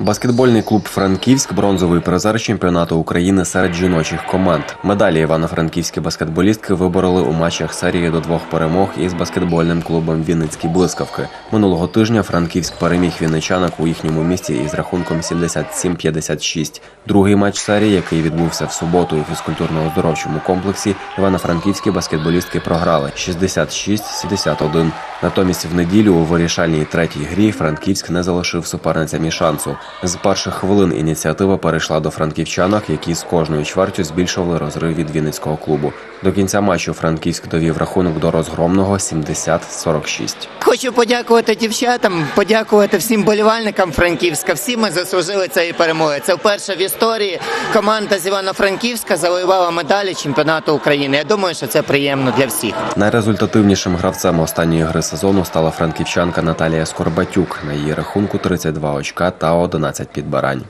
Баскетбольний клуб Франківськ бронзовий призер чемпіонату України серед жіночих команд. Медалі івано-франківські баскетболістки вибороли у матчах серії до двох перемог із баскетбольним клубом Вінницькі блискавки. Минулого тижня Франківськ переміг вінничанок у їхньому місті із рахунком 77-56. Другий матч серії, який відбувся в суботу у фізкультурно-оздоровчому комплексі, івано-франківські баскетболістки програли 66-71. Натомість в неділю у вирішальній третій грі Франківськ не залишив суперницям і шансу. З перших хвилин ініціатива перейшла до франківчанок, які з кожною чвертю збільшували розрив від Вінницького клубу. До кінця матчу Франківськ довів рахунок до розгромного 70-46. Хочу подякувати дівчатам, подякувати всім болівальникам Франківська. Всі ми заслужили цієї перемоги. Це вперше в історії команда з Івано-Франківська завоювала медалі чемпіонату України. Я думаю, що це приємно для всіх. Найрезультативнішим гравцем останньої гри сезону стала франківчанка Наталія Скорбатюк. На її рахунку 32 очка та 11 підбирань.